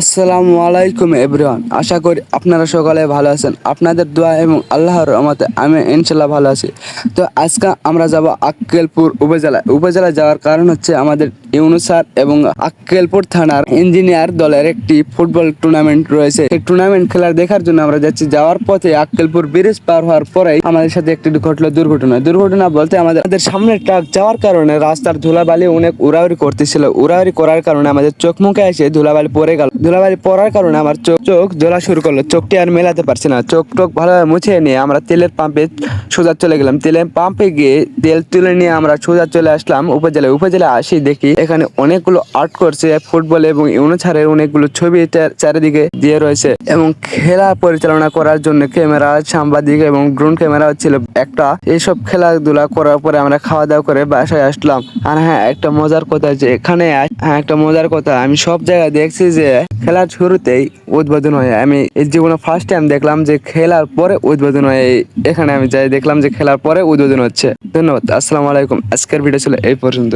আসসালামু আলাইকুম, এভরিওয়ান। আশা করি আপনারা সকলে ভালো আছেন। আপনাদের দোয়া এবং আল্লাহর রহমতে আমি ইনশাল্লাহ ভালো আছি। তো আজকে আমরা যাব আক্কেলপুর উপজেলায়। উপজেলায় যাওয়ার কারণ হচ্ছে আমাদের ইউনুসার এবং আক্কেলপুর থানার ইঞ্জিনিয়ার দলের একটি ফুটবল টুর্নামেন্ট রয়েছে। সেই টুর্নামেন্ট খেলার দেখার জন্য আমরা যাচ্ছি। যাওয়ার পথে আক্কেলপুর ব্রিজ পার হওয়ার পরেই আমাদের সাথে একটি ঘটলো দুর্ঘটনা। দুর্ঘটনা বলতে আমাদের সামনে ট্রাক যাওয়ার কারণে রাস্তার ধুলাবালি অনেক উড়াউড়ি করতেছিল। উড়াউড়ি করার কারণে আমাদের চোখ মুখে এসে ধুলাবালি পড়ে গেল। ধুলাবালি পড়ার কারণে আমার চোখ চোখ জ্বলা শুরু করল। চোখটি আর মেলাতে পারছি না। চোখ টোক ভালোভাবে মুছে নিয়ে আমরা তেলের পাম্পে সোজা চলে গেলাম। তেলের পাম্পে গিয়ে তেল তুলে নিয়ে আমরা সোজা চলে আসলাম। উপজেলায় উপজেলায় আসি দেখি এখানে অনেকগুলো আর্ট করছে ফুটবল এবং ইউনোছাড়ের অনেকগুলো ছবি চারিদিকে দিয়ে রয়েছে এবং খেলা পরিচালনা করার জন্য ক্যামেরা, সাংবাদিক এবং ড্রোন ক্যামেরা ছিল। একটা এইসব খেলাধুলা করার পরে আমরা খাওয়া দাওয়া করে বাসায় আসলাম। আর হ্যাঁ একটা মজার কথা যে এখানে হ্যাঁ একটা মজার কথা, আমি সব জায়গায় দেখছি যে খেলার শুরুতেই উদ্বোধন হয়। আমি এই জীবনে ফার্স্ট টাইম দেখলাম যে খেলার পরে উদ্বোধন হয়। এখানে আমি যাই, দেখলাম যে খেলার পরে উদ্বোধন হচ্ছে। ধন্যবাদ, আসসালামু আলাইকুম। আজকের ভিডিও ছিল এই পর্যন্ত